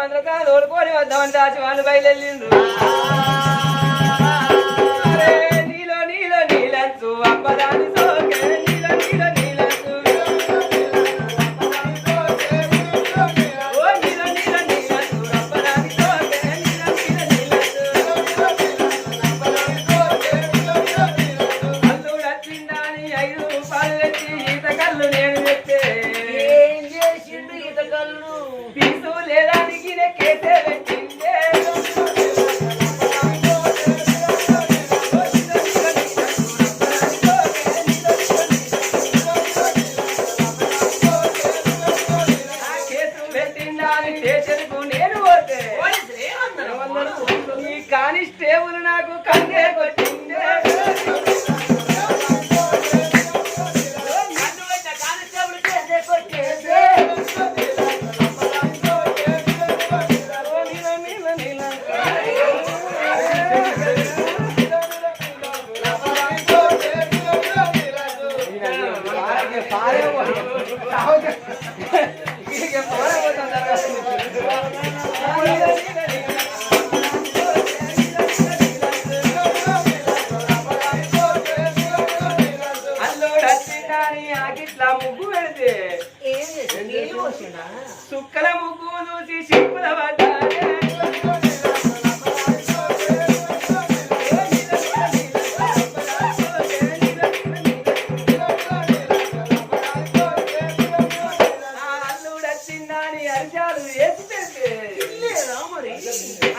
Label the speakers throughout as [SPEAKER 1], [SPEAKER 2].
[SPEAKER 1] మంత్రం కాదు ఓడుకొని వద్దామని దాచి వాళ్ళు బయలుదేరిండ్రు.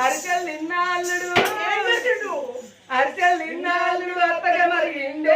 [SPEAKER 1] అరికలు నిన్నాళ్ళు అరికలు నిన్నాళ్ళు అత్తగా మరి
[SPEAKER 2] ఇండే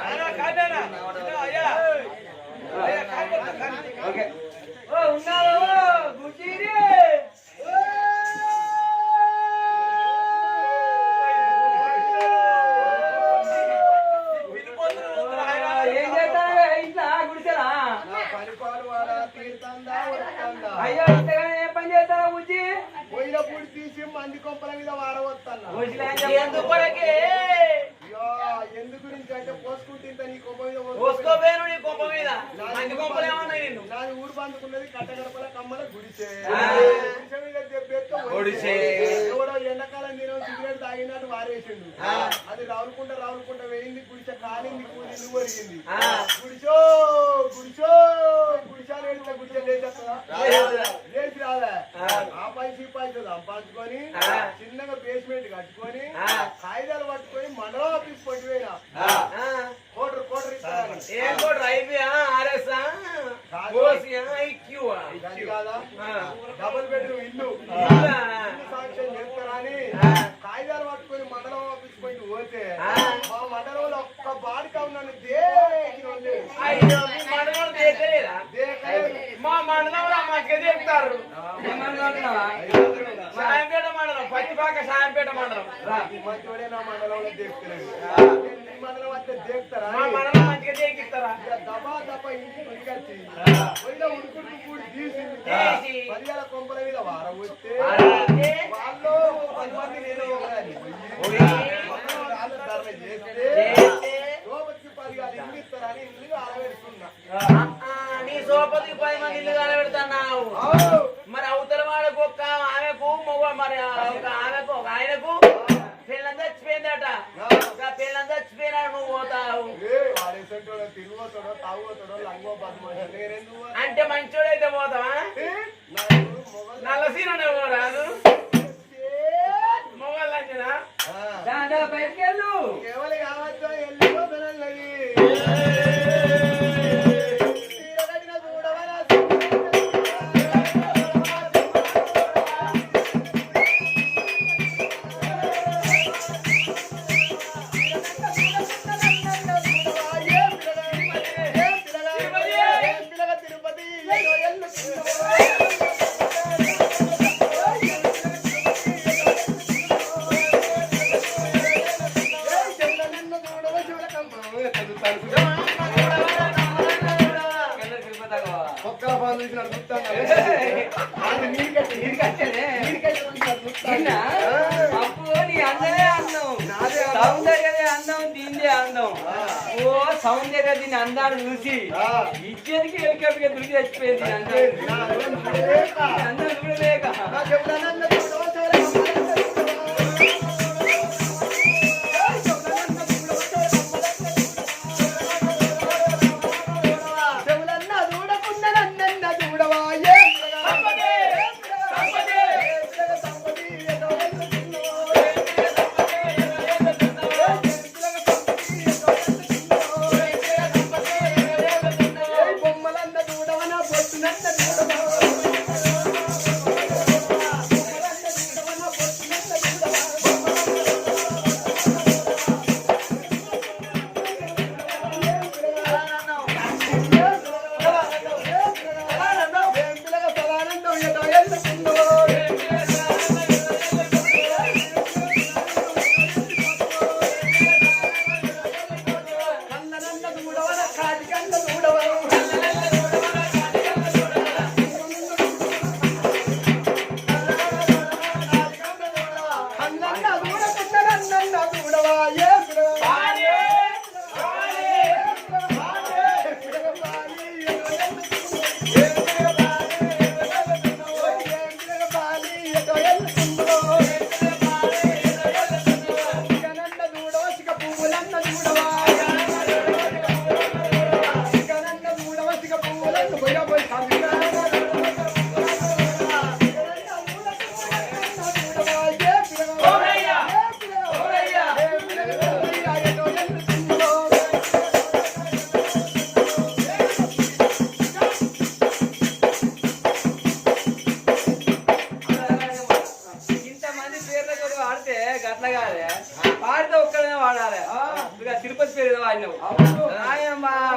[SPEAKER 1] ఓకే ఓ
[SPEAKER 3] ఉన్నావో గుజీరే కూలింది కూలి నువ్వు అడిగింది.
[SPEAKER 2] కూర్చో.
[SPEAKER 3] పరిగల కొంపల మీద
[SPEAKER 1] వారబోస్తే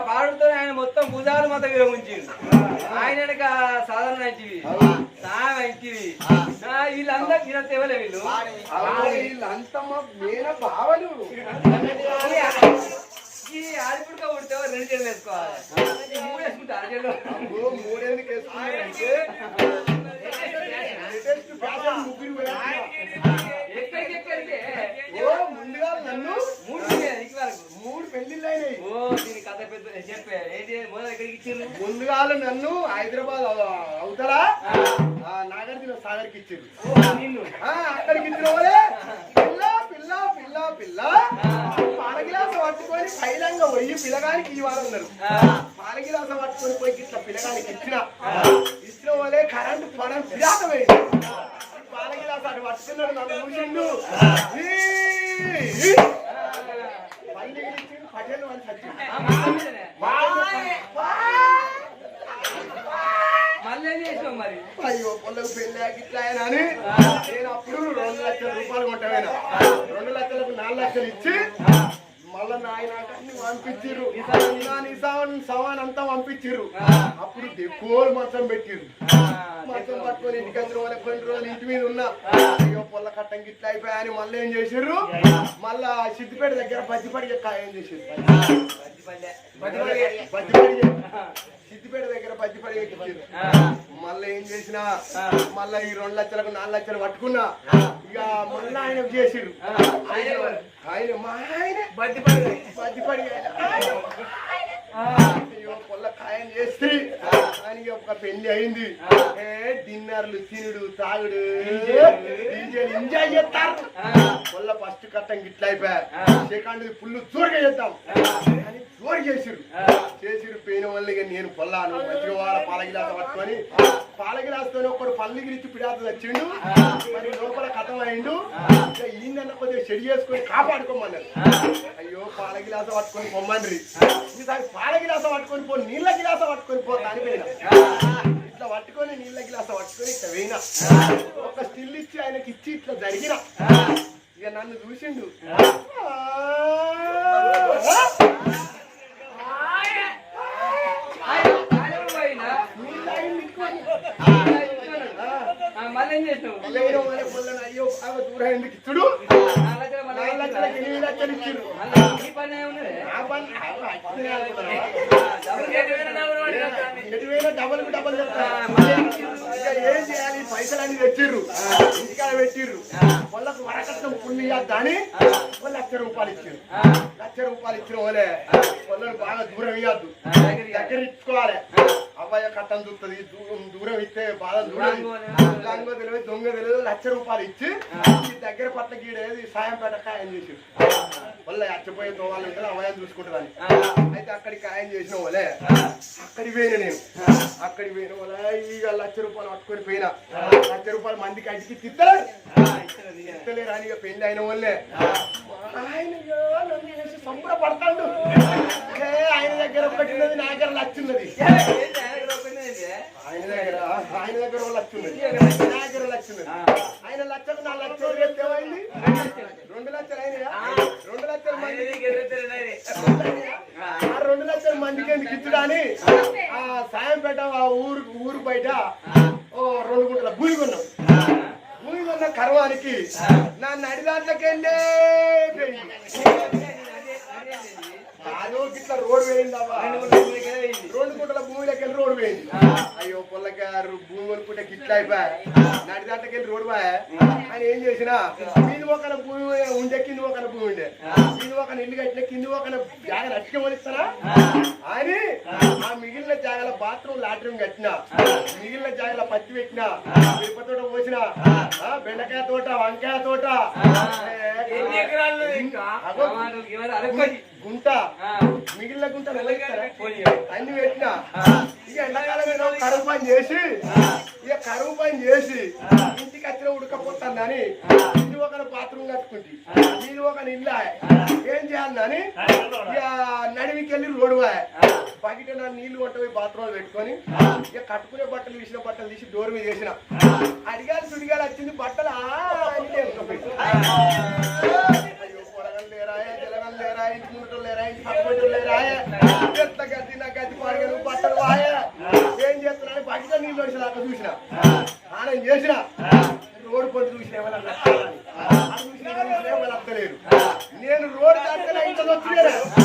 [SPEAKER 1] పాడుతో ఆయన మొత్తం భుజాలు మొత్తం విరమించిండు ఆయన సాధారణ మంచివి నా మంచివి వీళ్ళందరూ వీళ్ళ తెవలే వీళ్ళు.
[SPEAKER 3] వీళ్ళంతా బావలు.
[SPEAKER 1] ఈ రెండు వేసుకోవాలి. మూడు వేసుకుంటారు
[SPEAKER 3] ముగ్గురు ముందుగా నన్ను
[SPEAKER 1] మూడు
[SPEAKER 3] మూడు పెళ్ళిళ్ళు అయినాయి.
[SPEAKER 1] ఓ దీని కథ పెద్ద చెప్పే ఏంటి మొదలు ఎక్కడికి ఇచ్చిండ్రు?
[SPEAKER 3] ముందుగా నన్ను హైదరాబాద్ అవ- అవతల ఆ, నాగార్జున సాగర్కి ఇచ్చారు
[SPEAKER 1] నిన్ను.
[SPEAKER 3] అక్కడికి ఇచ్చిన వాళ్ళే. పిల్ల పిల్ల పిల్ల పిల్ల. పాల గిలాస పట్టుకొని పైలంగా పోయి పిల్లగానికి ఇవ్వాలన్నారు
[SPEAKER 1] ఆ,
[SPEAKER 3] పాల గిలాస పట్టుకొని పోయి ఇట్లా పిల్లగానికి ఇచ్చిన ఇచ్చిన వాళ్ళే కరెంటు పడం పిరాతమైంది పాల గిలాస అటు పట్టుకున్నాడు నన్ను చూసిండు. అయ్యో పొల్లకు పెళ్ళి ఇట్లా అని నేను అప్పుడు రెండు లక్షల రూపాయలు కొంటామైనా రెండు లక్షలకు నాలుగు లక్షలు ఇచ్చి నిజాం సవాన్ అంతా పంపించిర్రు. అప్పుడు దెబ్బోలు మంచం పెట్టిర్రు. మంచం పట్టుకొని ఇంటికి వచ్చిన వాళ్ళ కొన్ని రోజులు ఇంటి మీద ఉన్నా. అయ్యో పొల్ల కట్టం గిట్ల అయిపోయాయని మళ్ళీ ఏం చేసిర్రు? మళ్ళా సిద్దిపేట దగ్గర బజ్జిపడి ఏం చేసిర్రు? బజ్జిపడి బజ్జిపడి సిద్దిపేట దగ్గర బజ్జిపడి ఎక్కించారు మళ్ళీ ఏం చేసినా మళ్ళా ఈ రెండు లక్షలకు నాలుగు లక్షలు పట్టుకున్నా ఇక మళ్ళీ ఆయన చేసిడు. ఆయన మా ఆయన బద్దిపడి ఆయన. అయ్యో, పొల్ల ఖాయం చేస్తే ఆయనకి ఒక పెళ్ళి అయింది. డిన్నర్లు తినుడు తాగుడు. ఎంజాయ్ చేస్తారు. పొల్ల ఫస్ట్ కట్టం గిట్ల అయిపోయా. సెకండ్ ఫుల్ జోరుగా చేద్దాం. అని జోరు చేసిరు. చేసిరు పోయిన వాళ్ళు ఇక నేను పొల్లాను. మంచిగా వాళ్ళ పాలగిలాస పట్టుకొని పాలగిలాసతో ఒకడు పల్లి గిరిచి పిడాత తెచ్చిండు. మరి లోపల కథం అయిండు. ఈయన కొద్దిగా చెడి చేసుకొని కాపాడుకోమన్నారు. అయ్యో పాల గిలాస పట్టుకొని పొమ్మండ్రి. ఈసారి పాల గిలాస పట్టుకొని పో నీళ్ళ గిలాస పట్టుకొని పో దానిపైన ఇట్లా పట్టుకొని నీళ్ళ గిలాస పట్టుకొని ఇట్లా పోయినా ఒక స్టిల్ ఇచ్చి ఆయనకి ఇచ్చి ఇట్లా జరిగిన. ఇక నన్ను చూసిండు.
[SPEAKER 1] మళ్ళీ ఏం చేసినావు?
[SPEAKER 3] అయ్యో దూరం ఎందుకు ఇచ్చుడు?
[SPEAKER 1] నాలుగు
[SPEAKER 3] లక్షలకి ఎనిమిది లక్షలు ఎటు వేల డబల్ డబల్ ఏం చేయాలి పైసలు అని తెచ్చిర్రు ఇంటికాడ పెట్టిర్రు వాళ్ళకు వరకట్నం వాళ్ళు లక్ష రూపాయలు ఇచ్చారు లక్ష రూపాయలు ఇచ్చిన వాళ్ళే వాళ్ళని బాగా దూరం ఇవ్వద్దు దగ్గర ఇచ్చుకోవాలి అబ్బాయి కట్టం చూస్తుంది దూరం దూరం ఇస్తే బాధ దూరం తెలియదు దొంగ తెలియదు లక్ష రూపాయలు ఇచ్చి దగ్గర పట్ల గీడేది సాయం పెట్ట ఖాయం చేసి వాళ్ళ అచ్చపోయే వాళ్ళు ఉంటారు అమ్మాయిని చూసుకుంటుందని అయితే అక్కడికి ఖాయం చేసిన వాళ్ళే. అక్కడికి పోయిన నేను. అక్కడికి పోయిన వాళ్ళ ఇక లక్ష రూపాయలు పట్టుకొని పోయినా. లక్ష రూపాయలు మందికి అడిగి తిత్తలేరు తిత్తలేరు అని ఇక పెళ్ళి అయిన వాళ్ళే. ఆయన సంబరపడతాడు. ఆయన దగ్గర ఒకటి ఉన్నది నా దగ్గర లక్ష ఉన్నది. ఆయన దగ్గర ఆయన దగ్గర లక్ష ఉన్నది నా దగ్గర లక్ష ఉన్నది ఆయన లక్షకు నా లక్షలు రేపు ఏమైంది రెండు లక్షలు అయినాయా రెండు లక్షల మంది ఆ రెండు లక్షల మందికి ఎందుకు ఇచ్చుడా అని ఆ సాయంపేట ఆ ఊరు ఊరు బయట ఓ రెండు గుంటల భూమి కొన్నాం భూమి కొన్న కర్వానికి నా నడి దాంట్లోకెళ్ళే అదో గిట్ల రోడ్ వేయిందవ్వా రెండు గుంటల భూమిలోకి వెళ్ళి రోడ్డు పోయింది అయ్యో పొల్లగారు భూమి కొనుక్కుంటే గిట్ల అయిపోయా? నడి దాంట్లోకి రోడ్డు పోయా? ఆయన ఏం చేసినా మీది ఒకన భూమి ఉండే కింది ఒకన భూమి ఉండే. మీది ఒకన ఇల్లు కట్టిన కింది ఒకన జాగ అట్టికే వలిస్తారా అని ఆ. మిగిలిన జాగల బాత్రూమ్ లాట్రూమ్ కట్టిన మిగిలిన జాగల పత్తి పెట్టిన మిరప తోట పోసిన బెండకాయ తోట వంకాయ తోట.
[SPEAKER 2] ఎన్ని ఎకరాలు
[SPEAKER 3] గుంట. మిగిలిన గుంట? అన్ని పెట్టిన. ఇక ఎండాకాలం కరువు పని చేసి ఇక కరువు పని చేసి ఇంటికి వచ్చిన ఉడకపోతుందని ఇది ఒక బాత్రూమ్ కట్టుకుంది. ఇది ఒక ఇల్లు ఏం చేయాలని ఇక నడిమికి వెళ్ళి రోడ్డు బకెట్ నా నీళ్ళు పోయి బాత్రూమ్ పెట్టుకొని ఇక కట్టుకునే బట్టలు తీసిన బట్టలు తీసి డోర్ మీద చేసిన అడిగాలి సుడిగాలి వచ్చింది బట్టలు ఏం చేస్తున్నా బయట నీళ్ళు వచ్చిన అక్కడ చూసిన. ఆయన చేసిన? రోడ్డు పొంది చూసిన చూసిన నేను రోడ్డు దాటితే ఇంట్లో వచ్చినా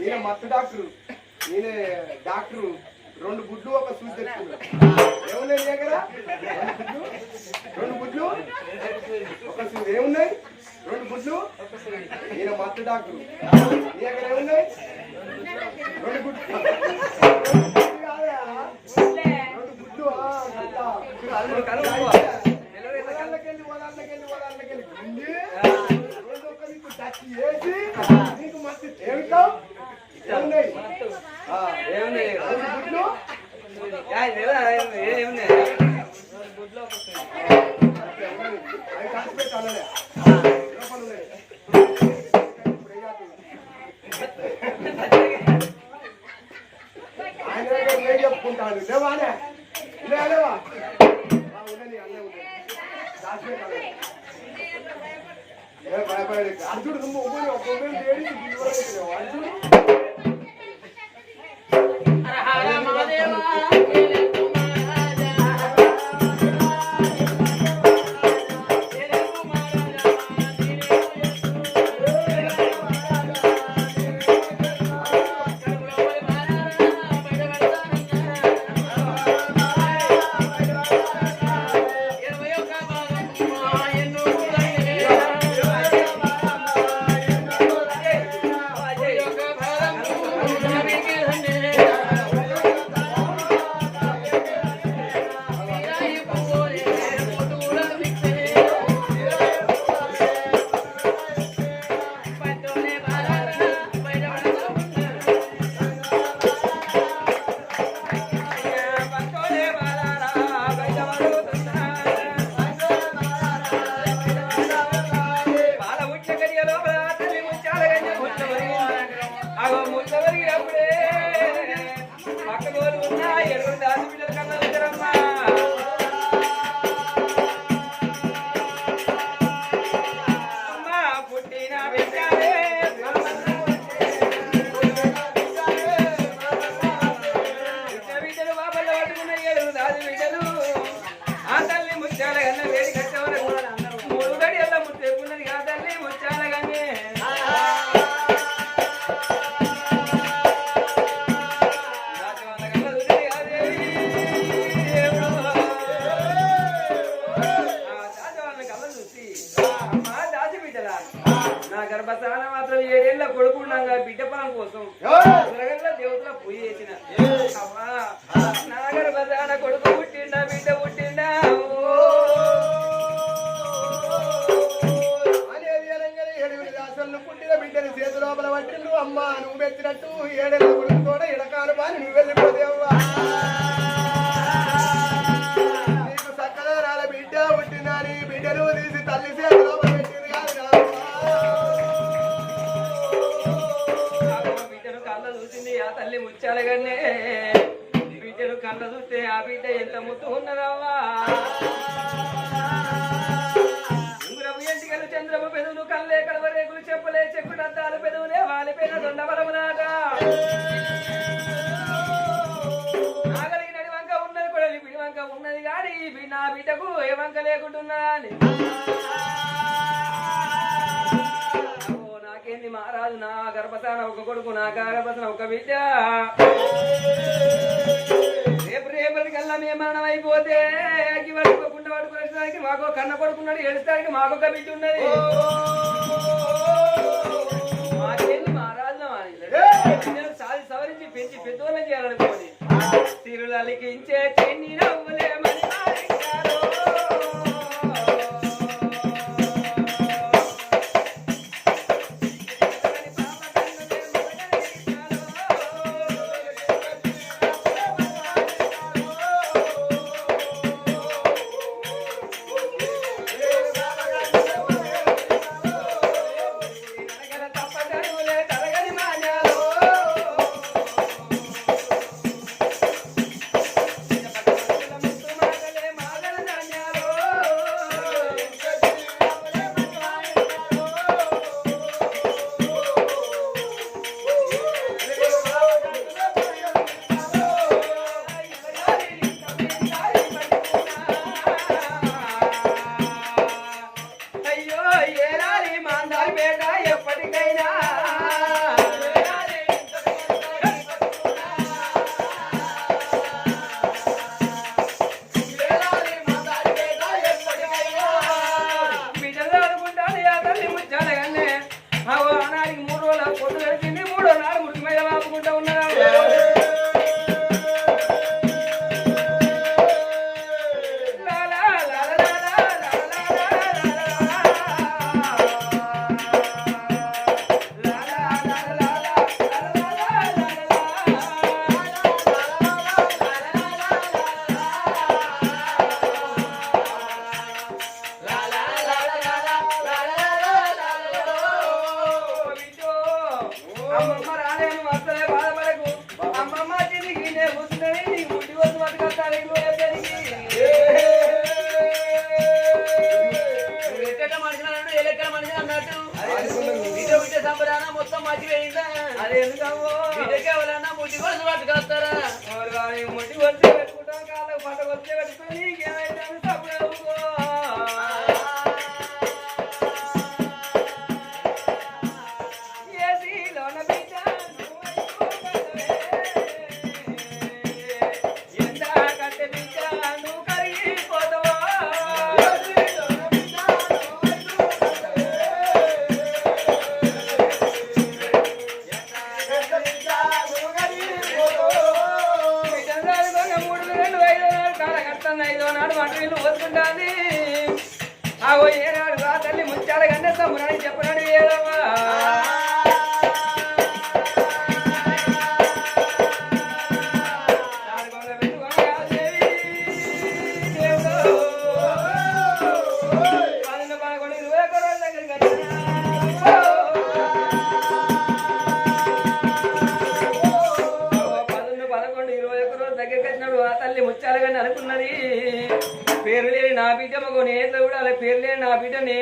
[SPEAKER 3] ఈయన మత్తు డాక్టర్ ఈయన డాక్టర్ రెండు గుడ్లు ఒక సూచి ఏమున్నాయి దగ్గర రెండు గుడ్లు ఏమున్నాయి రెండు గుడ్లు ఈయన మత్తు డాక్టర్ నీ దగ్గర ఏమున్నాయి రెండు గుడ్లు రెండు గుడ్లు వేసి నీకు మస్తు ఏమిటో ఏమున్నాయి
[SPEAKER 1] ఏమున్నాయి
[SPEAKER 3] గుడ్లు
[SPEAKER 1] ఏమున్నాయి
[SPEAKER 3] లేవా ఉండని అన్నీ ఉన్నాయి దాచిపెట్టాలి భయపడక అర్జుడు నువ్వు
[SPEAKER 1] ఒక్కడే ఒక్కడే ఏడింది ఎటువంటి ఆడపిల్లలు ఎరుక లేకుంటున్నా. నాకేంది మహారాజు? నా గర్భతాన ఒక కొడుకు నా గర్భతన ఒక బిడ్డ. రేపు రేపటికల్లా మేము మరణం అయిపోతే గుండె పట్టుకునేసరికి మాకు కన్న కొడుకున్నాడు ఏడుస్తానికి మాకు ఒక బిడ్డ ఉన్నది. మాకేంది మహారాజు? సాధి సవరించి పెంచి పెద్దోళ్ళం చేయాలనుకోని తిరులలికించే చిన్ని నవ్వులేమని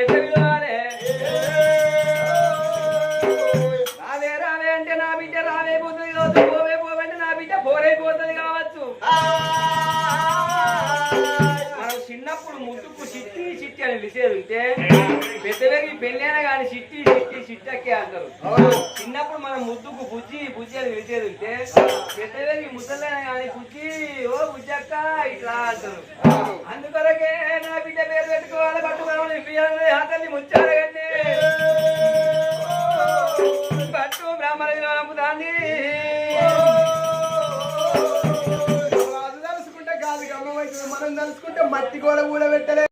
[SPEAKER 1] నా బిడ్డ నేత విలువాలే రావే రావే అంటే నా బిడ్డ రావే పోతుంది. కావచ్చు పోవే పోవే అంటే నా బిడ్డ పోరైపోతుంది కావచ్చు. మనం చిన్నప్పుడు ముద్దుకు చిట్టి చిట్టి అని పిలిచేది ఉంటే పెద్దవేగి పెళ్ళైనా కానీ చిట్టి చిట్టి చిట్టక్కే అంటారు. చిన్నప్పుడు మనం ముద్దుకు బుజ్జి బుజ్జి అని పిలిచేది ఉంటే పెద్దవేగి ముద్దలైనా కానీ బుజ్జి ఓ బుజ్జక్క ఇట్లా అంటారు. అందుకొరకే నా బిడ్డ పేరు పెట్టుకోవాలి పట్టుకోవాలి ఇప్పియాలి అతన్ని ముచ్చారగండి. పట్టు బ్రాహ్మణ
[SPEAKER 3] గమ్మమైతుంది మనం తలుసుకుంటే మట్టి కూడా కూడబెట్టలే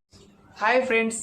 [SPEAKER 4] హాయ్ ఫ్రెండ్స్